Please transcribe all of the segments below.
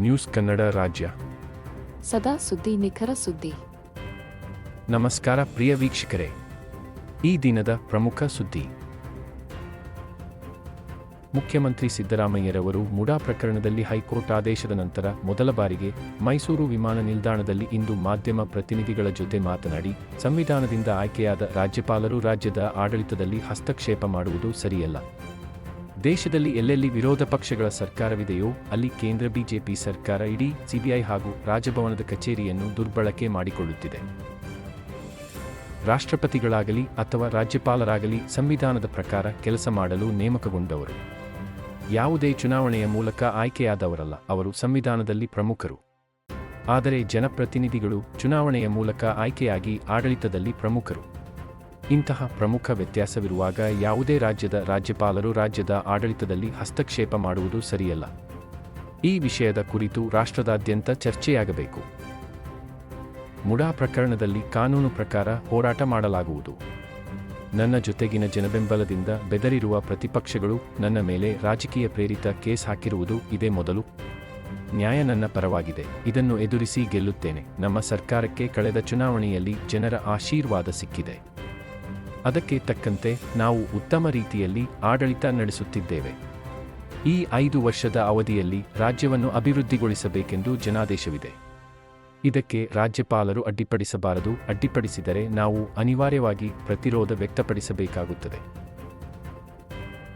News Kannada ರಾಜ್ಯ. ಸದಾ ಸುದ್ದಿ ನಿಖರ ಸುದ್ದಿ. ನಮಸ್ಕಾರ ಪ್ರಿಯ ವೀಕ್ಷಕರೇ. ಈ ದಿನದ ಪ್ರಮುಖ ಸುದ್ದಿ. ಮುಖ್ಯಮಂತ್ರಿ ಸಿದ್ದರಾಮಯ್ಯರವರು ಮುಡಾ ಪ್ರಕರಣದಲ್ಲಿ ಹೈಕೋರ್ಟ್ ಆದೇಶದ ನಂತರ ಮೊದಲ ಬಾರಿಗೆ ಮೈಸೂರು ವಿಮಾನ ನಿಲ್ದಾಣದಲ್ಲಿ ಇಂದು ಮಾಧ್ಯಮ ಪ್ರತಿನಿಧಿಗಳ ಜೊತೆ ಮಾತನಾಡಿ ಸಂವಿಧಾನದಿಂದ ಆಯ್ಕೆಯಾದ ರಾಜ್ಯಪಾಲರು ರಾಜ್ಯದ ಆಡಳಿತದಲ್ಲಿ ಹಸ್ತಕ್ಷೇಪ ಮಾಡುವುದು ಸರಿಯಲ್ಲ. ದೇಶದಲ್ಲಿ ಎಲ್ಲೆಲ್ಲಿ ವಿರೋಧ ಪಕ್ಷಗಳ ಸರ್ಕಾರವಿದೆಯೋ ಅಲ್ಲಿ ಕೇಂದ್ರ ಬಿಜೆಪಿ ಸರ್ಕಾರ ಇಡೀ ಸಿಬಿಐ ಹಾಗೂ ರಾಜಭವನದ ಕಚೇರಿಯನ್ನು ದುರ್ಬಳಕೆ ಮಾಡಿಕೊಳ್ಳುತ್ತಿದೆ. ರಾಷ್ಟ್ರಪತಿಗಳಾಗಲಿ ಅಥವಾ ರಾಜ್ಯಪಾಲರಾಗಲಿ ಸಂವಿಧಾನದ ಪ್ರಕಾರ ಕೆಲಸ ಮಾಡಲು ನೇಮಕಗೊಂಡವರು. ಯಾವುದೇ ಚುನಾವಣೆಯ ಮೂಲಕ ಆಯ್ಕೆಯಾದವರಲ್ಲ, ಅವರು ಸಂವಿಧಾನದಲ್ಲಿ ಪ್ರಮುಖರು. ಆದರೆ ಜನಪ್ರತಿನಿಧಿಗಳು ಚುನಾವಣೆಯ ಮೂಲಕ ಆಯ್ಕೆಯಾಗಿ ಆಡಳಿತದಲ್ಲಿ ಪ್ರಮುಖರು. ಇಂತಹ ಪ್ರಮುಖ ವ್ಯತ್ಯಾಸವಿರುವಾಗ ಯಾವುದೇ ರಾಜ್ಯದ ರಾಜ್ಯಪಾಲರು ರಾಜ್ಯದ ಆಡಳಿತದಲ್ಲಿ ಹಸ್ತಕ್ಷೇಪ ಮಾಡುವುದು ಸರಿಯಲ್ಲ. ಈ ವಿಷಯದ ಕುರಿತು ರಾಷ್ಟ್ರದಾದ್ಯಂತ ಚರ್ಚೆಯಾಗಬೇಕು. ಮುಡಾ ಪ್ರಕರಣದಲ್ಲಿ ಕಾನೂನು ಪ್ರಕಾರ ಹೋರಾಟ ಮಾಡಲಾಗುವುದು. ನನ್ನ ಜೊತೆಗಿನ ಜನಬೆಂಬಲದಿಂದ ಬೆದರಿರುವ ಪ್ರತಿಪಕ್ಷಗಳು ನನ್ನ ಮೇಲೆ ರಾಜಕೀಯ ಪ್ರೇರಿತ ಕೇಸ್ ಹಾಕಿರುವುದು ಇದೇ ಮೊದಲು. ನ್ಯಾಯ ನನ್ನ ಪರವಾಗಿದೆ. ಇದನ್ನು ಎದುರಿಸಿ ಗೆಲ್ಲುತ್ತೇನೆ. ನಮ್ಮ ಸರ್ಕಾರಕ್ಕೆ ಕಳೆದ ಚುನಾವಣೆಯಲ್ಲಿ ಜನರ ಆಶೀರ್ವಾದ ಸಿಕ್ಕಿದೆ. ಅದಕ್ಕೆ ತಕ್ಕಂತೆ ನಾವು ಉತ್ತಮ ರೀತಿಯಲ್ಲಿ ಆಡಳಿತ ನಡೆಸುತ್ತಿದ್ದೇವೆ. ಈ ಐದು ವರ್ಷದ ಅವಧಿಯಲ್ಲಿ ರಾಜ್ಯವನ್ನು ಅಭಿವೃದ್ಧಿಗೊಳಿಸಬೇಕೆಂದು ಜನಾದೇಶವಿದೆ. ಇದಕ್ಕೆ ರಾಜ್ಯಪಾಲರು ಅಡ್ಡಿಪಡಿಸಬಾರದು, ಅಡ್ಡಿಪಡಿಸಿದರೆ ನಾವು ಅನಿವಾರ್ಯವಾಗಿ ಪ್ರತಿರೋಧ ವ್ಯಕ್ತಪಡಿಸಬೇಕಾಗುತ್ತದೆ.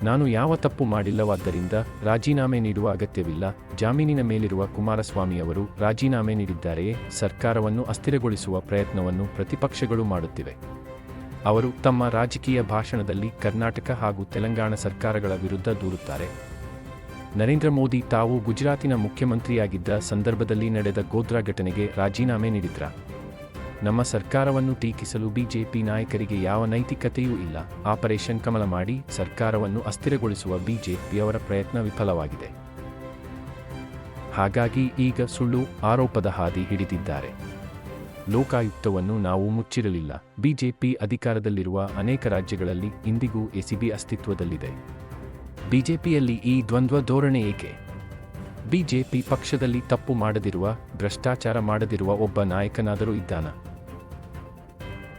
ನಾನು ಯಾವ ತಪ್ಪು ಮಾಡಿಲ್ಲವಾದ್ದರಿಂದ ರಾಜೀನಾಮೆ ನೀಡುವ ಅಗತ್ಯವಿಲ್ಲ. ಜಾಮೀನಿನ ಮೇಲಿರುವ ಕುಮಾರಸ್ವಾಮಿಯವರು ರಾಜೀನಾಮೆ ನೀಡಿದ್ದಾರೆಯೇ ಸರ್ಕಾರವನ್ನು ಅಸ್ಥಿರಗೊಳಿಸುವ ಪ್ರಯತ್ನವನ್ನು ಪ್ರತಿಪಕ್ಷಗಳು ಮಾಡುತ್ತಿವೆ. ಅವರು ತಮ್ಮ ರಾಜಕೀಯ ಭಾಷಣದಲ್ಲಿ ಕರ್ನಾಟಕ ಹಾಗೂ ತೆಲಂಗಾಣ ಸರ್ಕಾರಗಳ ವಿರುದ್ಧ ದೂರುತ್ತಾರೆ. ನರೇಂದ್ರ ಮೋದಿ ತಾವು ಗುಜರಾತಿನ ಮುಖ್ಯಮಂತ್ರಿಯಾಗಿದ್ದ ಸಂದರ್ಭದಲ್ಲಿ ನಡೆದ ಗೋಧ್ರಾ ಘಟನೆಗೆ ರಾಜೀನಾಮೆ ನೀಡಿದ್ರ. ನಮ್ಮ ಸರ್ಕಾರವನ್ನು ಟೀಕಿಸಲು ಬಿಜೆಪಿ ನಾಯಕರಿಗೆ ಯಾವ ನೈತಿಕತೆಯೂ ಇಲ್ಲ. ಆಪರೇಷನ್ ಕಮಲ ಮಾಡಿ ಸರ್ಕಾರವನ್ನು ಅಸ್ಥಿರಗೊಳಿಸುವ ಬಿಜೆಪಿಯವರ ಪ್ರಯತ್ನ ವಿಫಲವಾಗಿದೆ. ಹಾಗಾಗಿ ಈಗ ಸುಳ್ಳು ಆರೋಪದ ಹಾದಿ ಹಿಡಿದಿದ್ದಾರೆ. ಲೋಕಾಯುಕ್ತವನ್ನು ನಾವು ಮುಚ್ಚಿರಲಿಲ್ಲ ಬಿಜೆಪಿ ಅಧಿಕಾರದಲ್ಲಿರುವ ಅನೇಕ ರಾಜ್ಯಗಳಲ್ಲಿ ಇಂದಿಗೂ ಎಸಿಬಿ ಅಸ್ತಿತ್ವದಲ್ಲಿದೆ. ಬಿಜೆಪಿಯಲ್ಲಿ ಈ ದ್ವಂದ್ವ ಧೋರಣೆ ಏಕೆ? ಬಿಜೆಪಿ ಪಕ್ಷದಲ್ಲಿ ತಪ್ಪು ಮಾಡದಿರುವ, ಭ್ರಷ್ಟಾಚಾರ ಮಾಡದಿರುವ ಒಬ್ಬ ನಾಯಕನಾದರೂ ಇದ್ದಾನ?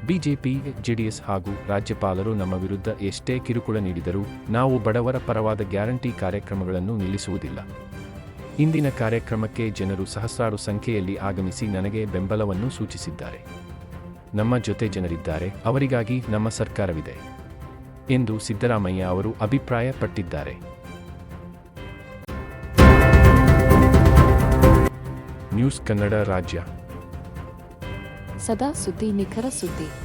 ಬಿಜೆಪಿ, ಜೆಡಿಎಸ್ ಹಾಗೂ ರಾಜ್ಯಪಾಲರು ನಮ್ಮ ವಿರುದ್ಧ ಎಷ್ಟೇ ಕಿರುಕುಳ ನೀಡಿದರೂ ನಾವು ಬಡವರ ಪರವಾದ ಗ್ಯಾರಂಟಿ ಕಾರ್ಯಕ್ರಮಗಳನ್ನು ನಿಲ್ಲಿಸುವುದಿಲ್ಲ. ಇಂದಿನ ಕಾರ್ಯಕ್ರಮಕ್ಕೆ ಜನರು ಸಹಸ್ರಾರು ಸಂಖ್ಯೆಯಲ್ಲಿ ಆಗಮಿಸಿ ನನಗೆ ಬೆಂಬಲವನ್ನು ಸೂಚಿಸಿದ್ದಾರೆ. ನಮ್ಮ ಜೊತೆ ಜನರಿದ್ದಾರೆ, ಅವರಿಗಾಗಿ ನಮ್ಮ ಸರ್ಕಾರವಿದೆ ಎಂದು ಸಿದ್ದರಾಮಯ್ಯ ಅವರು ಅಭಿಪ್ರಾಯಪಟ್ಟಿದ್ದಾರೆ. ನ್ಯೂಸ್ ಕನ್ನಡ ರಾಜ್ಯ. ಸದಾ ಸುದ್ದಿ ನಿಖರ ಸುದ್ದಿ.